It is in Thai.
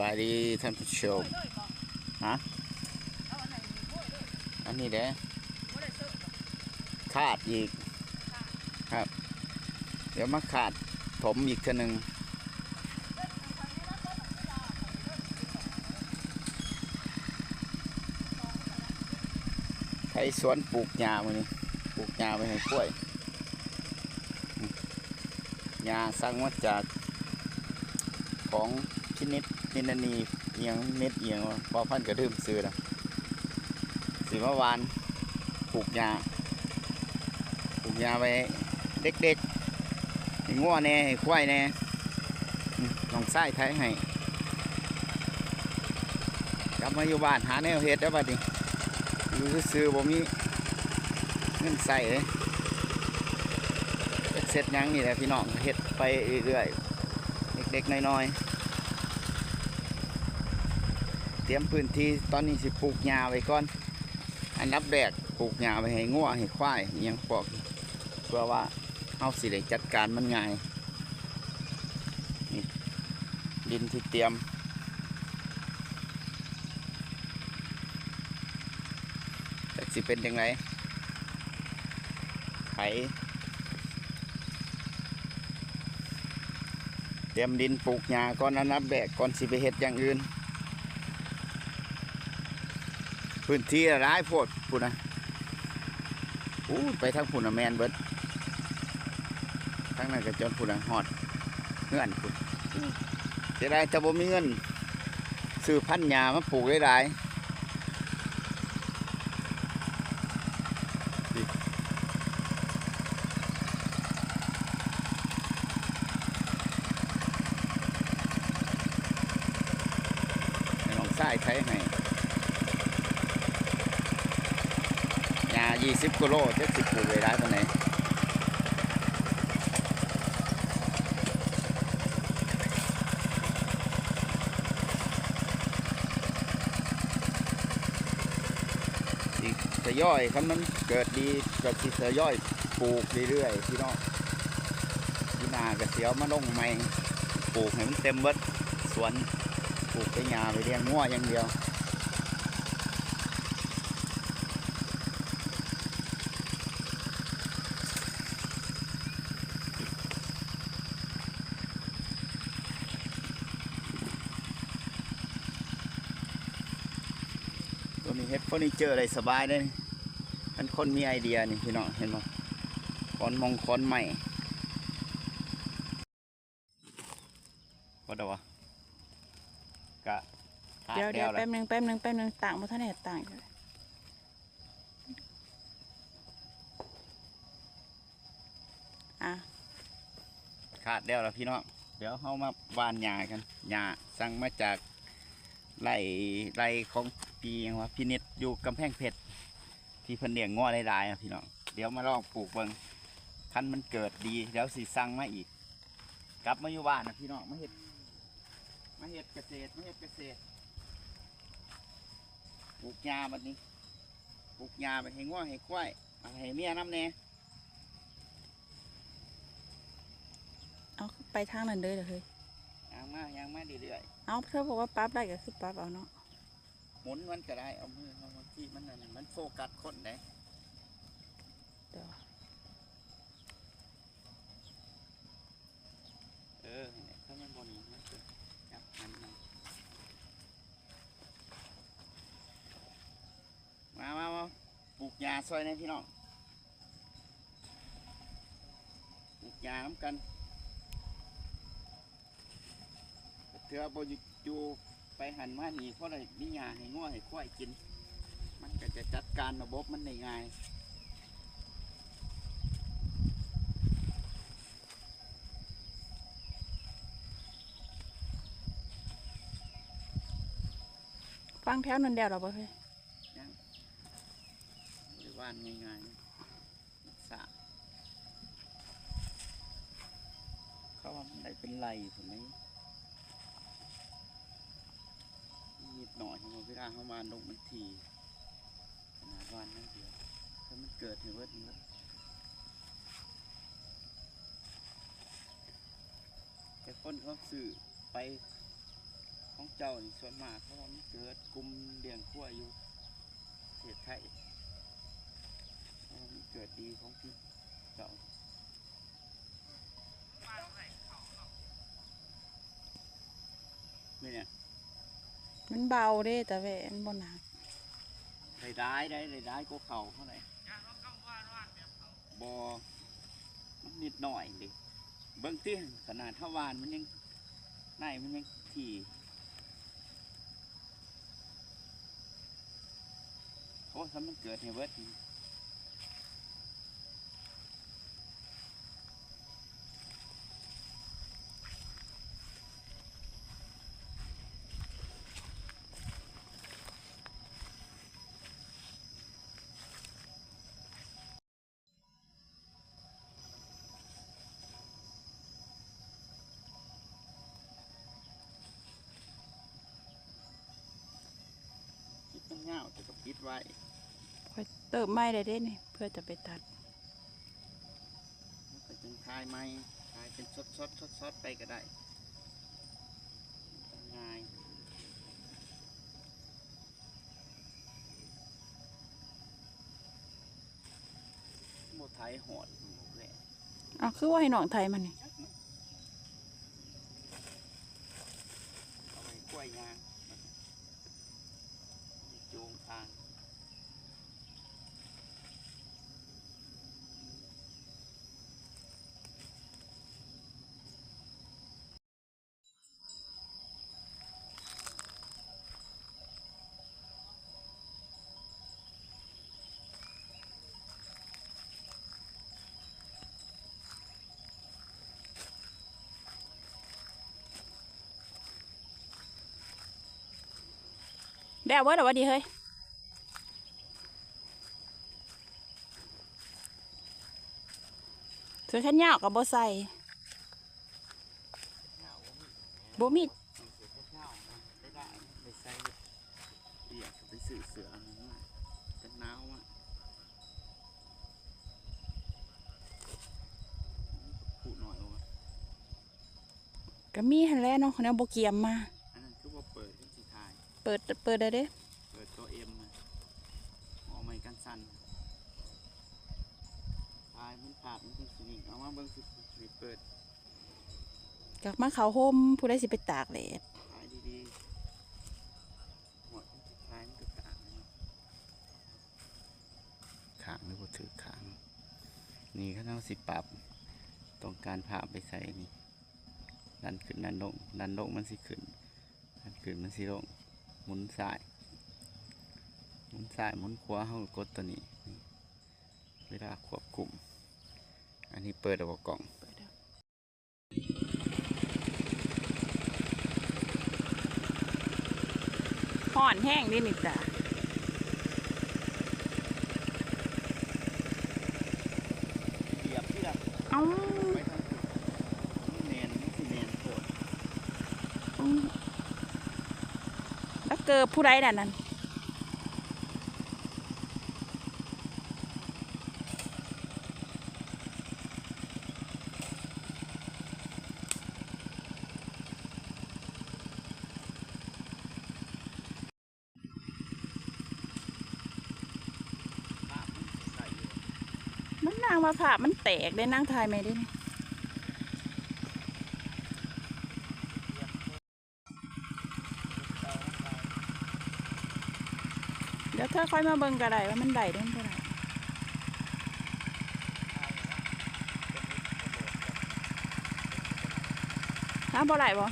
บายดีท่านผู้ชมฮะอันนี้เด้ขาดอีกครับ เดี๋ยวมาขาดผมอีกคนหนึ่งไทยสวนปลูกหญ้ามือนี้ปลูกหญ้าไปให้กล้วยหญ้าสั่งมาจากของพินิษ นินนีเอียงเม็ดเอียงพอพันกระดื่มซื้อละสีมื่อวานปลูกยาปลูกยาไปเด็กๆให้ง้อแน่ให้ควายแน่อืมลองไส้ไทยให้กลับมาอยู่บ้านหาแนวเฮ็ดแล้วบัดนี้อยู่ซื้อๆบ่มีเงินใส่เลยเสร็จยังนี่แหละพี่น้องเฮ็ดไปเรื่อยๆเด็กๆน้อยๆ เตรียมพื้นที่ตอนนี้สิปลูกหญ้าไว้ก่อน อันดับแรกปลูกหญ้าไว้ให้งัวให้ควายยังปอกเพื่อว่าเอาสิได้จัดการมันง่ายนี่ดินที่เตรียมแต่สิเป็นยังไงไถเตรียมดินปลูกหญ้าก่อนอันนับแบกก่อนสิไปเฮ็ดอย่างอื่น พื้นที่ร้ายโพดพุ่นนะอู้ไปทางพุ่นนะแมนเบิดทางนั้นก็จนพุ่นนะหอดเงื่อนพุ่นจะได้จะบ่มีเงินซื้อพันธ์หญ้ามาปลูกได้หลายให้ลองใส่ไทยให้หญ้า 20กิโลจะสิปลูกได้หลายปานใดสิทยอยคันมันเกิดดีก็สิทยอยปลูกเรื่อยๆพี่น้องพี่นาก็เสียวมาลงใหม่ปลูกให้มันเต็มเบิดสวนปลูกไปหญ้าไปเลี้ยงงัวอย่างเดียว เฮ็ดเฟอร์นิเจอร์อะไรสบายเลยท่านคนมีไอเดียนี่พี่น้องเห็นบ่คอนมองคอนใหม่ว่าเดาวะกะหาเดี๋ยวเดี๋ยวแล้แป๊บหนึงแป๊บหนึงแป๊บหนึงต่างบ่ทันได้ต่างอยู่อะขาดแล้วล่ะพี่น้องเดี๋ยวเขามาหวานหญ้ากันหญ้าสั่งมาจาก ไร่ไร่ของปีหยังวะพี่นิดอยู่กำแพงเพชรที่เพิ่นเลี้ยงง้อหลายๆอะพี่น้องเดี๋ยวมาลองปลูกเบิ่งคันมันเกิดดีเดี๋ยวสิสั่งมาอีก กลับมาอยู่บ้านนะพี่น้องมาเฮ็ดมาเฮ็ดเกษตรมาเฮ็ดเกษตรปลูกหญ้าบัดนี้ปลูกหญ้าไปให้ง้อให้ควายเอาให้เมียน้ำแน่เอาไปทางนั้นเด้อเด้อเฮ้ยางมายางมาเรื่อยเอาเธอบอกว่าปรั๊บได้ก็คือปรั๊บเอาเนาะๆหมุนมันก็ได้เอามือเอาที่มันนั่นน่ะมันโฟกัสคนได้เดี๋ยวเออเนี่ยถ้ามันบนมันจะจับมันมามามามาปลูกยาซอยนะพี่น้องปลูกยาน้ำกัน เถื่อบอยู่ไปหันมาหนีเพราะอะไรมียาให้ง้อให้ควายกิน มันก็จะจัดการระบบมันได้ง่ายฟังแถวนั้นเดียวเราบ่เฮ้ยหรือว่านง่ายๆนะสระเขาว่ามันได้เป็นไรผมนี้นิด หน่อยของเวลาเขามาลงมันทีขนาดวานนั่นเดียวถ้ามันเกิดเหตุว่านี้แต่คนเขาสื่อไปของเจ้านี่ส่วนมากเพราะว่ามันเกิดกลุ่มเลี้ยงขั้วอยู่ประเศไทยเพราะว่ามันเกิดดีของพี่เจ้าไม่เนี่ย มันเบาเด้แต่แหวนบ่หนักได้ได้ได้ได้ได้ก็เข่าเท่าไหร่บอมันนิดหน่อยดิเบิ้งเตี้ขนาดทวานมันยังในมันยังถี่โอ้ทำมันเกิดในเวิร์ดนี่คิด ไว้ค่อยเติมไม้ได้เด้นี่เพื่อจะไปตัดแล้วก็จึงทายไม้ทายเป็นซดซดซดซดไปก็ได้ง่ายโมไทยหอดหมดเลยอ้าวคือว่าให้น้องไทยมันนี่เอาไปกล้วยยางจูงทาง ได้เอาไว้หรอวะดีเฮ้ยถือแค่ยาวกับบ่ใส่บ่มีเสือเท้าได้ได้ไปใส่เรียกไปสื่อเสืออันนั้นมากันหนาวอะผูหน่อยวะก็มีหันแหล้วเนาะเขาเนี่ยบ่เกียมมาอันนั้นคือว่าเปิดขึ้นสีทาย เปิดเปิดได้เด้เปิดตัวเอ็มอะหอไม้กันสั่นทายมันขาดมันเป็นสีนิ่งเอามาเบิ่งสิสิเปิดกลับมาเขาห่มผู้ใดสิไปตากแดดทายดีๆหัวมันสิทายมันก็ขางเนาะขางหรือบ่ถือขางนี่เขาเอาสิปรับต้องการพาไปใส่นี่ดันขึ้นดันลงดันลงมันสิขึ้นดันขึ้นมันสิลง หมุนซ้ายหมุนซ้ายหมุนขวาเขากดตัวนี้ เวลาควบคุม อันนี้เปิดออกกล่องห่อนแห้งดินี่จ้ะ เหยียบที่ละ เอ้า ไปทางมันเนียนมันสิเนียนโคตร แล้วเกิดผู้ใดน่ะนั่นภาพมันใส่อยู่มันนางมาผ่ามันแตกได้นางทายไหมได้นี่เดี๋ยวเธอค่อยมาเบิ่งกระได้ว่ามันได้เด้มันบ่ได้หาบ่ไหลบ่